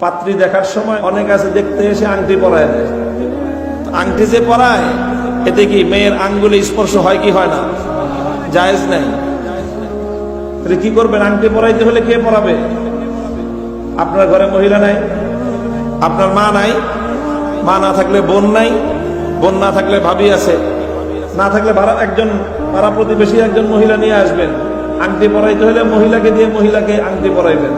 পাত্রী দেখার সময় অনেক আছে দেখতে এসে আংটি পরায় দেয়। আংটি যে পরায়, এতে কি মেয়ের আঙ্গুলে স্পর্শ হয় কি হয় না? জায়েজ নাই। কি করবেন? আংটি পরাইতে হলে কে পরাবে? আপনার ঘরে মহিলা নাই, আপনার মা নাই, মা না থাকলে বোন নাই, বোন না থাকলে ভাবি আছে। না থাকলে ভাড়া একজন পাড়া প্রতিবেশী একজন মহিলা নিয়ে আসবেন। আংটি পরাইতে হলে মহিলাকে দিয়ে মহিলাকে আংটি পরাইবেন।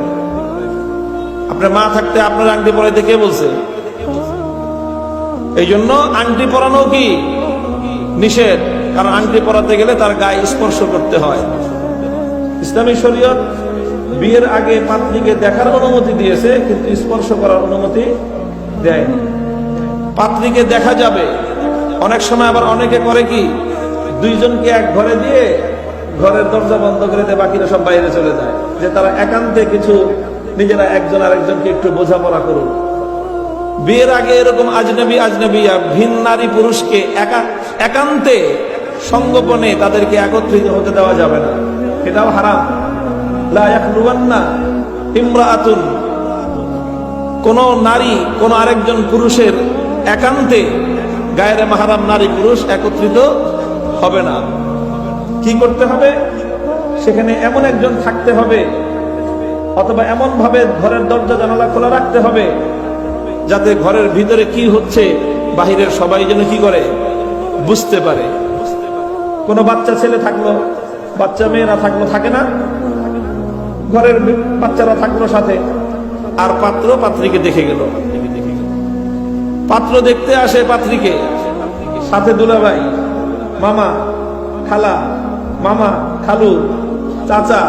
আপনার মা থাকতে আপনার আংটি পরাইতে কে বলছে? এই জন্য আংটি পরানো কি? নিষেধ। কারণ আংটি পরাতে গেলে তার গায়ে স্পর্শ করতে হয়। ইসলামী শরীয়ত বিয়ের আগে পাত্রীকে দেখার অনুমতি দিয়েছে, কিন্তু স্পর্শ করার অনুমতি দেয়নি। পাত্রীকে দেখা যাবে। অনেক সময় আবার অনেকে করে কি, দুইজনকে এক ঘরে দিয়ে ঘরের দরজা বন্ধ করে দিয়ে বাকিরা সব বাইরে চলে যায়। যে তারা একান্তে কিছু নিজেরা একজন আরেকজনকে একটু বোঝাপড়া করুন। বিয়ের আগে এরকম আজনবী আজনবিয়া, ভিন নারী পুরুষকে একা, একান্তে সঙ্গোপনে তাদেরকে একত্রিত হতে দেওয়া যাবে না। এটাও হারাম। লা ইয়াখলুওয়ান্না ইমরাআতুন। কোন নারী, কোন আরেকজন পুরুষের একান্তে গায়ের মাহারাম নারী পুরুষ একত্রিত হবে না। কি করতে হবে? সেখানে এমন একজন থাকতে হবে অথবা এমন ভাবে ঘরের দরজা জানালা খোলা রাখতে হবে, যাতে ঘরের ভিতরে কি হচ্ছে, বাহিরের সবাই যেন কি করে, বুঝতে পারে। কোনো বাচ্চা ছেলে থাকল, বাচ্চা মেয়েরা থাকল, থাকে না? ঘরের বাচ্চারা থাকল সাথে, আর পাত্র পাত্রীকে দেখে গেল। পাত্র দেখতে আসে পাত্রীকে, সাথে দুলাভাই, মামা, খালা, মামা, খালু, চাচা,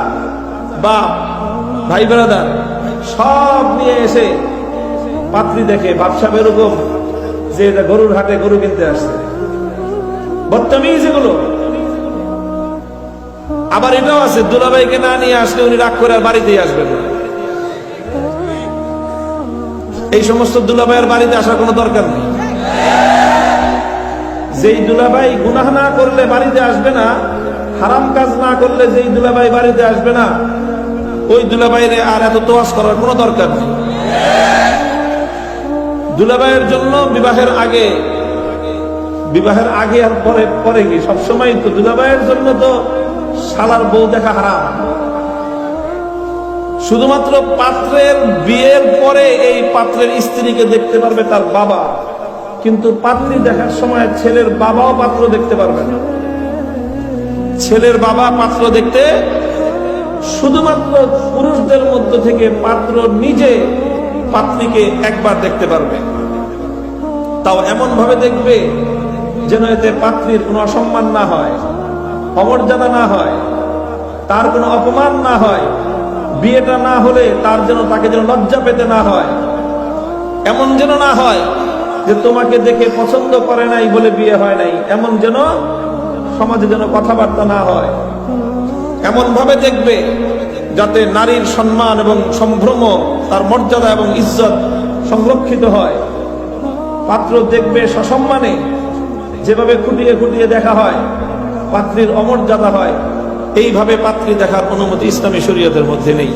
বাপ ভাই বেড়াদার সব নিয়ে এসে পাত্রী দেখে বাদশাহ এরকম যে এটা গরুর হাটে গরু কিনতে আসছে। বদতামিজ এগুলো। আবার এটাও আছে, দুলাভাইকে না নিয়ে আসলে উনি রাগ করে আর বাড়িতেই আসবেন এই সমস্ত দুলাভাইয়ের বাড়িতে আসার কোনো দরকার নেই। যেই দুলাভাই গুনাহ না করলে বাড়িতে আসবে না, হারাম কাজ না করলে যেই দুলাভাই বাড়িতে আসবে না ওই দুলাভাইরে আর এত তোয়াজ করার কোনো দরকার নেই। দুলাভাইয়ের জন্য বিবাহের আগে বিবাহের আগে আর পরে পরে কি? সবসময় তো দুলাভাইয়ের জন্য তো শালার বউ দেখা হারাম। শুধুমাত্র পাত্রের বিয়ের পরে এই পাত্রের স্ত্রীকে দেখতে পারবে তার বাবা। কিন্তু পাত্রী দেখার সময় ছেলের বাবাও পাত্র দেখতে পারবে না। ছেলের বাবা পাত্র দেখতে শুধুমাত্র পুরুষদের মধ্য থেকে পাত্র নিজে পাত্রীকে একবার দেখতে পারবে। তাও এমন ভাবে দেখবে যেন এতে পাত্রীর কোনো অসম্মান না হয়, অমর্যাদা না হয়, তার কোনো অপমান না হয়, বিয়েটা না হলে তার যেন তাকে যেন লজ্জা পেতে না হয়, এমন যেন না হয় যে তোমাকে দেখে পছন্দ করে নাই বলে বিয়ে হয় নাই, এমন যেন সমাজে যেন কথাবার্তা না হয়। এমন ভাবে দেখবে যাতে নারীর সম্মান এবং সম্ভ্রম, তার মর্যাদা এবং ইজ্জত সংরক্ষিত হয়। পাত্র দেখবে সসম্মানে যেভাবে খুঁটিয়ে খুঁটিয়ে দেখা হয়, পাত্রীর অমর্যাদা হয়, এইভাবে পাত্রী দেখার অনুমতি ইসলামী শরীয়তের মধ্যে নেই।